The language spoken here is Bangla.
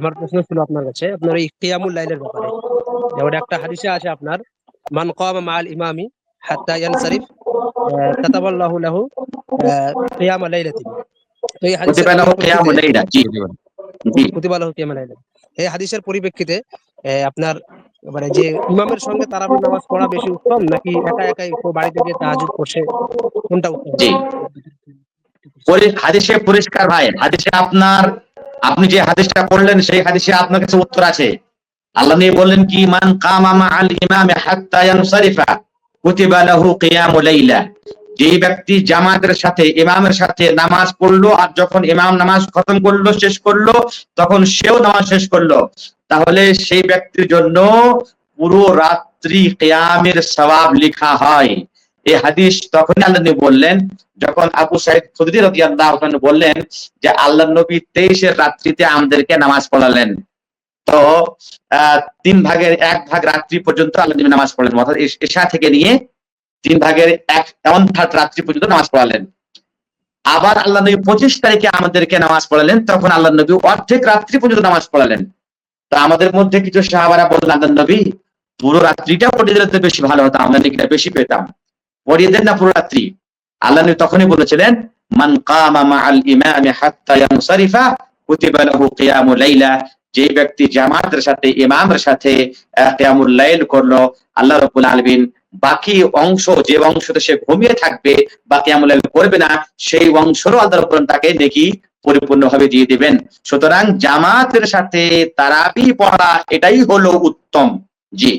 আমার প্রশ্ন ছিল আপনার কাছে আপনার এই কিয়ামুল লাইলের ব্যাপারে। যেমন একটা হাদিসে আছে আপনার মান কামা মাল ইমামি হাত্তা ইয়ানসারিফ আহ, কাতাবাল্লাহু লাহু কিয়ামা লাইলাতিন। তো এই লাহু কিয়ামুল পরিপ্রেক্ষিতে- লাইলা জি। জি। কুতিবা লাহু কিয়ামা লাইলা। এই হাদিসের পরিপ্রেক্ষিতে আপনার মানে যে ইমামের সঙ্গে তারাবি নামাজ পড়া বেশি উত্তম নাকি একা একাই বাড়িতে গিয়ে তাহাজুদ করছে? কোনটা উত্তম? হাদিসে পরিষ্কার ভাই হাদিসে আপনার আপনি যে হাদিসটা পড়লেন, সেই হাদিসে আপনার কাছে উত্তর আছে। আল্লাহ নিয়ে বললেন কি, মান কামা মা আল ইমামে হাত্তা কুতিবা লাহু লাইলা। যে ব্যক্তি জামাতের সাথে, ইমামের সাথে নামাজ পড়ল আর যখন ইমাম নামাজ খতম করল, শেষ করল, তখন সেও নামাজ শেষ করল। তাহলে সেই ব্যক্তির জন্য পুরো রাত্রি কেয়ামের সওয়াব লেখা হয়। এই হাদিস তখনই আল্লাহ বললেন যখন আবু সাইদ খুদরি রাদিয়াল্লাহু বললেন যে আল্লাহ নবী তেইশের রাত্রিতে আমাদেরকে নামাজ পড়ালেন, তো তিন ভাগের এক ভাগ রাত্রি পর্যন্ত আল্লাহ নবী নামাজ পড়লেন, অর্থাৎ এশা থেকে নিয়ে তিন ভাগের এক এমন থার্ড রাত্রি পর্যন্ত নামাজ পড়ালেন। আবার আল্লাহ নবী পঁচিশ তারিখে আমাদেরকে নামাজ পড়ালেন, তখন আল্লাহ নবী অর্ধেক রাত্রি পর্যন্ত নামাজ পড়ালেন। তো আমাদের মধ্যে কিছু সাহাবারা বললেন, আল্লাহ নবী, পুরো রাত্রিটা পড়ে দিলে তো বেশি ভালো হতো, আমরা বেশি পেতাম। পড়িয়ে দেন না পুরো রাত্রি। আল্লাহ তখনই বলেছিলেন, মান কামা ইমামি হাত্তা ইয়ানসারিফা, কুতিবা লাহু লাইলা যে ব্যক্তি জামাতের সাথে, ইমামের সাথে কিয়ামুল লাইল করল, আল্লাহ রাব্বুল আলামিন বাকি অংশ, যে অংশতে সে ঘুমিয়ে থাকবে বা কিয়ামুল লাইল করবে না, সেই অংশরও আল্লাহ আলামিন তাকে নেকি পরিপূর্ণভাবে দিয়ে দিবেন। সুতরাং জামাতের সাথে তারাবি পড়া এটাই হলো উত্তম। জি।